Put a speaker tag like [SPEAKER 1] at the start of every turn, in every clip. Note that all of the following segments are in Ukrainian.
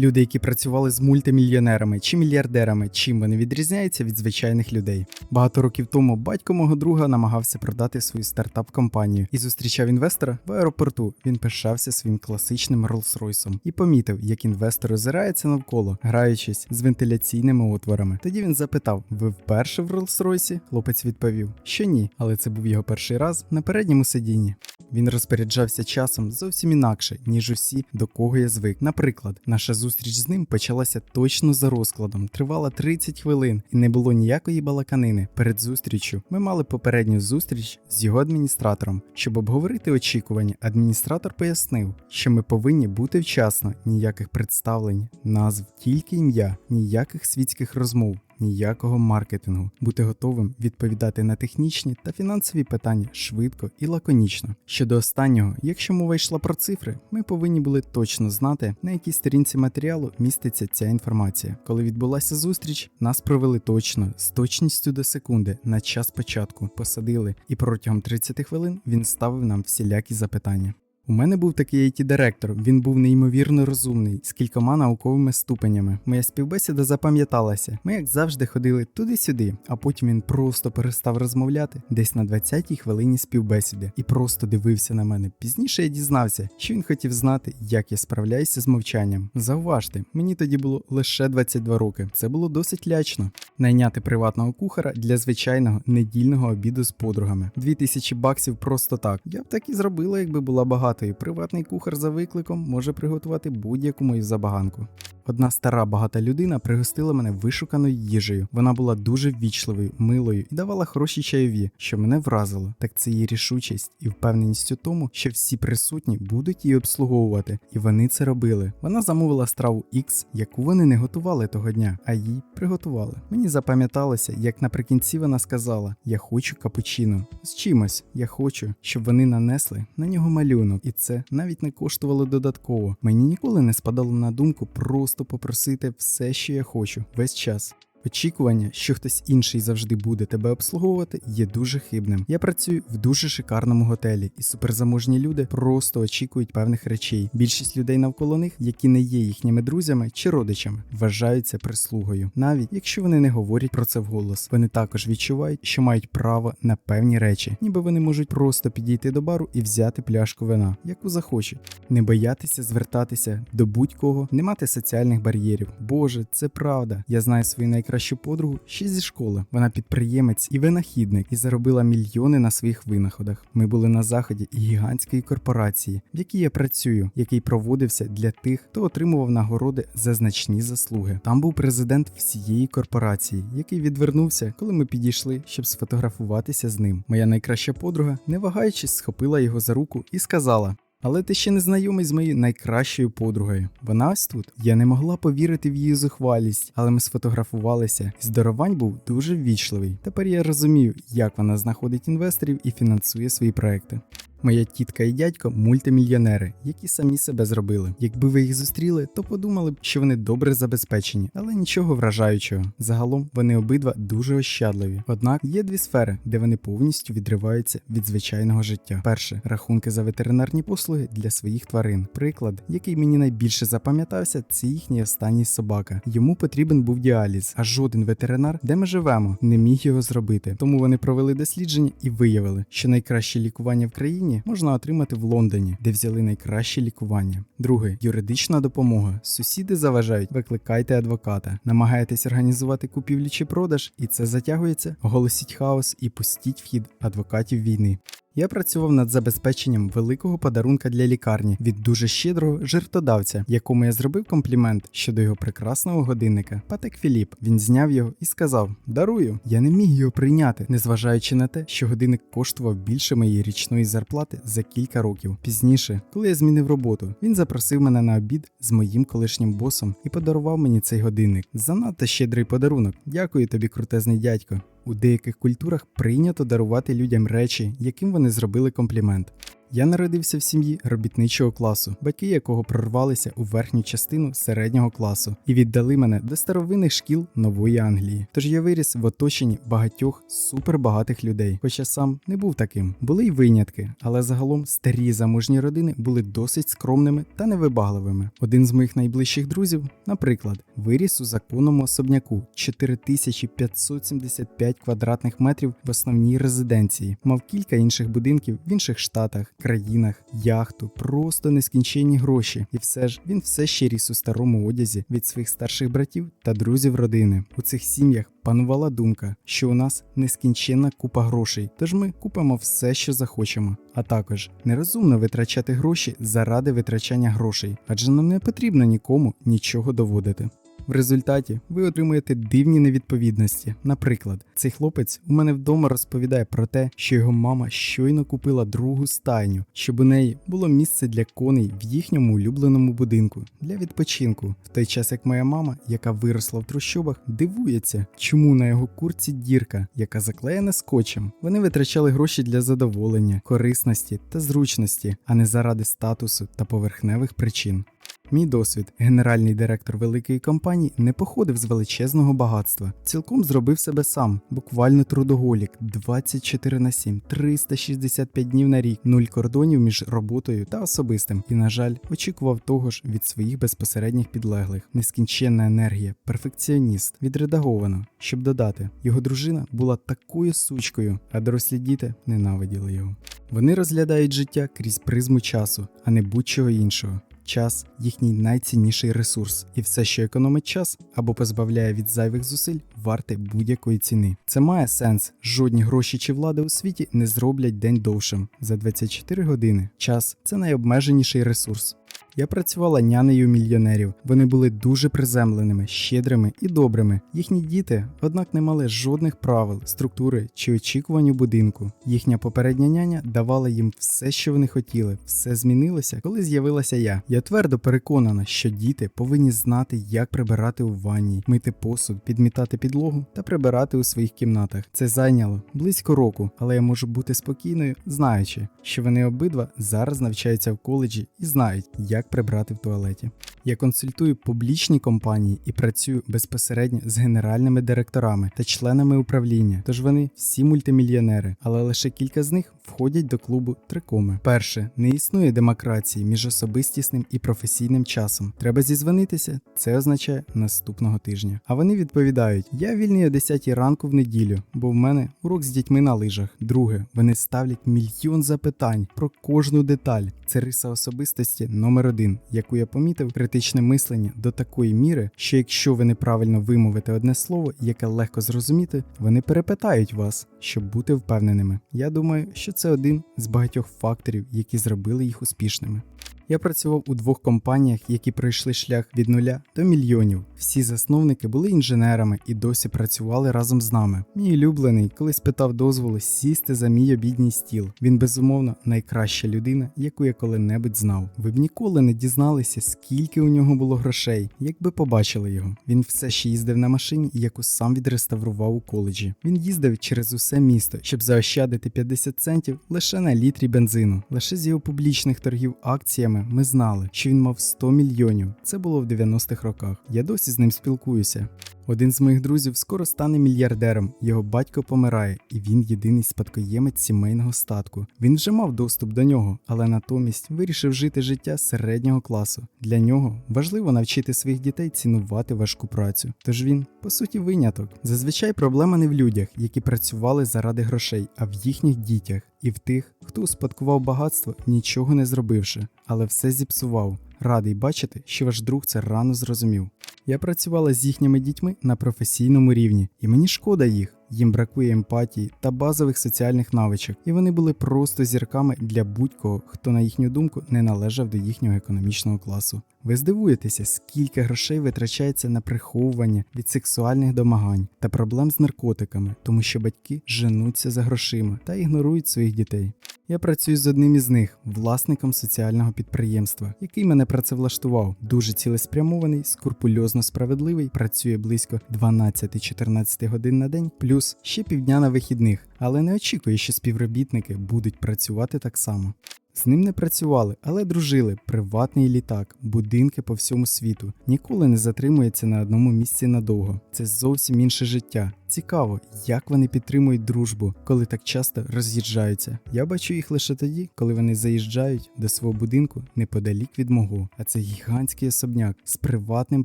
[SPEAKER 1] Люди, які працювали з мультимільйонерами чи мільярдерами, чим вони відрізняються від звичайних людей. Багато років тому батько мого друга намагався продати свою стартап-компанію і зустрічав інвестора в аеропорту. Він пишався своїм класичним Rolls-Royce і помітив, як інвестор озирається навколо, граючись з вентиляційними отворами. Тоді він запитав: Ви вперше в Rolls-Royce?» Хлопець відповів, що ні, але це був його перший раз на передньому сидінні. Він розпоряджався часом зовсім інакше, ніж усі, до кого я звик. Наприклад, наша зустріч з ним почалася точно за розкладом, тривала 30 хвилин, і не було ніякої балаканини. Перед зустрічю ми мали попередню зустріч з його адміністратором. Щоб обговорити очікування, адміністратор пояснив, що ми повинні бути вчасно, ніяких представлень, назв, тільки ім'я, ніяких світських розмов. Ніякого маркетингу, бути готовим відповідати на технічні та фінансові питання швидко і лаконічно. Щодо останнього, якщо мова йшла про цифри, ми повинні були точно знати, на якій сторінці матеріалу міститься ця інформація. Коли відбулася зустріч, нас провели точно з точністю до секунди на час початку, посадили, і протягом 30 хвилин він ставив нам всілякі запитання. У мене був такий it директор він був неймовірно розумний, з кількома науковими ступенями. Моя співбесіда запам'яталася. Ми, як завжди, ходили туди-сюди, а потім він просто перестав розмовляти десь на 20-й хвилині співбесіди і просто дивився на мене. Пізніше я дізнався, що він хотів знати, як я справляюся з мовчанням. Зауважте, мені тоді було лише 22 роки. Це було досить лячно. Найняти приватного кухара для звичайного недільного обіду з подругами. 2000 баксів просто так. Я б так і зробила, якби була багатою. Приватний кухар за викликом може приготувати будь-яку мою забаганку. Одна стара багата людина пригостила мене вишуканою їжею. Вона була дуже ввічливою, милою і давала хороші чайові, що мене вразило. Так це її рішучість і впевненість у тому, що всі присутні будуть її обслуговувати, і вони це робили. Вона замовила страву X, яку вони не готували того дня, а їй приготували. Мені запам'яталося, як наприкінці вона сказала: Я хочу капучино. З чимось я хочу, щоб вони нанесли на нього малюнок, і це навіть не коштувало додатково. Мені ніколи не спадало на думку просто попросити все, що я хочу, весь час. Очікування, що хтось інший завжди буде тебе обслуговувати, є дуже хибним. Я працюю в дуже шикарному готелі, і суперзаможні люди просто очікують певних речей. Більшість людей навколо них, які не є їхніми друзями чи родичами, вважаються прислугою. Навіть якщо вони не говорять про це вголос, вони також відчувають, що мають право на певні речі, ніби вони можуть просто підійти до бару і взяти пляшку вина, яку захочуть, не боятися звертатися до будь-кого, не мати соціальних бар'єрів. Боже, це правда. Я знаю свою найкращу подругу ще зі школи. Вона підприємець і винахідник і заробила мільйони на своїх винаходах. Ми були на заході гігантської корпорації, в якій я працюю, який проводився для тих, хто отримував нагороди за значні заслуги. Там був президент всієї корпорації, який відвернувся, коли ми підійшли, щоб сфотографуватися з ним. Моя найкраща подруга, не вагаючись, схопила його за руку і сказала. Але ти ще не знайомий з моєю найкращою подругою. Вона ось тут. Я не могла повірити в її зухвалість, але ми сфотографувалися, здоровань був дуже ввічливий. Тепер я розумію, як вона знаходить інвесторів і фінансує свої проекти. Моя тітка і дядько мультимільйонери, які самі себе зробили. Якби ви їх зустріли, то подумали б, що вони добре забезпечені, але нічого вражаючого. Загалом вони обидва дуже ощадливі. Однак є дві сфери, де вони повністю відриваються від звичайного життя. Перше рахунки за ветеринарні послуги для своїх тварин. Приклад, який мені найбільше запам'ятався, це їхній останній собака. Йому потрібен був діаліз, а жоден ветеринар, де ми живемо, не міг його зробити. Тому вони провели дослідження і виявили, що найкраще лікування в країні можна отримати в Лондоні, де взяли найкраще лікування. Друге юридична допомога. Сусіди заважають, викликайте адвоката. Намагаєтесь організувати купівлю чи продаж, і це затягується. Оголосіть хаос і пустіть вхід адвокатів війни. Я працював над забезпеченням великого подарунка для лікарні від дуже щедрого жертодавця, якому я зробив комплімент щодо його прекрасного годинника. Патек Філіп. Він зняв його і сказав: Дарую. Я не міг його прийняти, незважаючи на те, що годинник коштував більше моєї річної зарплати за кілька років. Пізніше, коли я змінив роботу, він запросив мене на обід з моїм колишнім босом і подарував мені цей годинник. Занадто щедрий подарунок. Дякую тобі, крутезний дядько. У деяких культурах прийнято дарувати людям речі, яким вони зробили комплімент. Я народився в сім'ї робітничого класу, батьки якого прорвалися у верхню частину середнього класу і віддали мене до старовинних шкіл нової Англії. Тож я виріс в оточенні багатьох супербагатих людей, хоча сам не був таким. Були й винятки, але загалом старі заможні родини були досить скромними та невибагливими. Один з моїх найближчих друзів, наприклад, виріс у законному особняку 4575 квадратних метрів в основній резиденції, мав кілька інших будинків в інших штатах, країнах, яхту, просто нескінченні гроші. І все ж він все ще ріс у старому одязі від своїх старших братів та друзів родини. У цих сім'ях панувала думка, що у нас нескінченна купа грошей, тож ми купимо все, що захочемо. А також нерозумно витрачати гроші заради витрачання грошей, адже нам не потрібно нікому нічого доводити. В результаті ви отримуєте дивні невідповідності. Наприклад, цей хлопець у мене вдома розповідає про те, що його мама щойно купила другу стайню, щоб у неї було місце для коней в їхньому улюбленому будинку для відпочинку. В той час як моя мама, яка виросла в трущобах, дивується, чому на його курці дірка, яка заклеєна скотчем. Вони витрачали гроші для задоволення, корисності та зручності, а не заради статусу та поверхневих причин. Мій досвід, генеральний директор великої компанії, не походив з величезного багатства. Цілком зробив себе сам, буквально трудоголік, 24 на 7, 365 днів на рік, нуль кордонів між роботою та особистим. І, на жаль, очікував того ж від своїх безпосередніх підлеглих. Нескінченна енергія, перфекціоніст, відредаговано. Щоб додати, його дружина була такою сучкою, а дорослі діти ненавиділи його. Вони розглядають життя крізь призму часу, а не будь-чого іншого. Час їхній найцінніший ресурс, і все, що економить час або позбавляє від зайвих зусиль, варте будь-якої ціни. Це має сенс. Жодні гроші чи влади у світі не зроблять день довшим. За 24 години час це найобмеженіший ресурс. Я працювала нянею мільйонерів. Вони були дуже приземленими, щедрими і добрими. Їхні діти, однак, не мали жодних правил, структури чи очікувань у будинку. Їхня попередня няня давала їм все, що вони хотіли. Все змінилося, коли з'явилася я. Я твердо переконана, що діти повинні знати, як прибирати у ванні, мити посуд, підмітати підлогу та прибирати у своїх кімнатах. Це зайняло близько року, але я можу бути спокійною, знаючи, що вони обидва зараз навчаються в коледжі і знають, як прибрати в туалеті. Я консультую публічні компанії і працюю безпосередньо з генеральними директорами та членами управління. Тож вони всі мультимільйонери, але лише кілька з них входять до клубу трикоми. Перше, не існує демократії між особистісним і професійним часом. Треба зізвонитися, це означає наступного тижня. А вони відповідають: я вільний о 10 ранку в неділю, бо в мене урок з дітьми на лижах. Друге, вони ставлять мільйон запитань про кожну деталь. Це риса особистості номер один, яку я помітив, критичне мислення до такої міри, що якщо ви неправильно вимовите одне слово, яке легко зрозуміти, вони перепитають вас, щоб бути впевненими. Я думаю, що це один з багатьох факторів, які зробили їх успішними. Я працював у двох компаніях, які пройшли шлях від нуля до мільйонів. Всі засновники були інженерами і досі працювали разом з нами. Мій улюблений колись питав дозволу сісти за мій обідній стіл. Він безумовно найкраща людина, яку я коли-небудь знав. Ви б ніколи не дізналися, скільки у нього було грошей, якби побачили його. Він все ще їздив на машині, яку сам відреставрував у коледжі. Він їздив через усе місто, щоб заощадити 50 центів лише на літрі бензину. Лише з його публічних торгів акціями ми знали, що він мав 100 мільйонів. Це було в 90-х роках. Я досі з ним спілкуюся. Один з моїх друзів скоро стане мільярдером. Його батько помирає, і він єдиний спадкоємець сімейного статку. Він вже мав доступ до нього, але натомість вирішив жити життя середнього класу. Для нього важливо навчити своїх дітей цінувати важку працю. Тож він, по суті, виняток. Зазвичай проблема не в людях, які працювали заради грошей, а в їхніх дітях і в тих, хто успадкував багатство, нічого не зробивши, але все зіпсував. Радий бачити, що ваш друг це рано зрозумів. Я працювала з їхніми дітьми на професійному рівні, і мені шкода їх. Їм бракує емпатії та базових соціальних навичок, і вони були просто зірками для будь-кого, хто, на їхню думку, не належав до їхнього економічного класу. Ви здивуєтеся, скільки грошей витрачається на приховування від сексуальних домагань та проблем з наркотиками, тому що батьки женуться за грошима та ігнорують своїх дітей. Я працюю з одним із них, власником соціального підприємства, який мене працевлаштував. Дуже цілеспрямований, скрупульозно справедливий, працює близько 12-14 годин на день, плюс ще півдня на вихідних, але не очікує, що співробітники будуть працювати так само. З ним не працювали, але дружили. Приватний літак, будинки по всьому світу. Ніколи не затримується на одному місці надовго. Це зовсім інше життя. Цікаво, як вони підтримують дружбу, коли так часто роз'їжджаються. Я бачу їх лише тоді, коли вони заїжджають до свого будинку неподалік від мого. А це гігантський особняк з приватним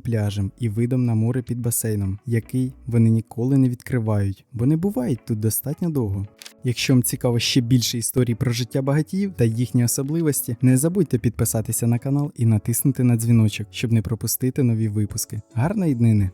[SPEAKER 1] пляжем і видом на море під басейном, який вони ніколи не відкривають, бо не бувають тут достатньо довго. Якщо вам цікаво ще більше історій про життя багатіїв та їхні особливості, не забудьте підписатися на канал і натиснути на дзвіночок, щоб не пропустити нові випуски. Гарної днини!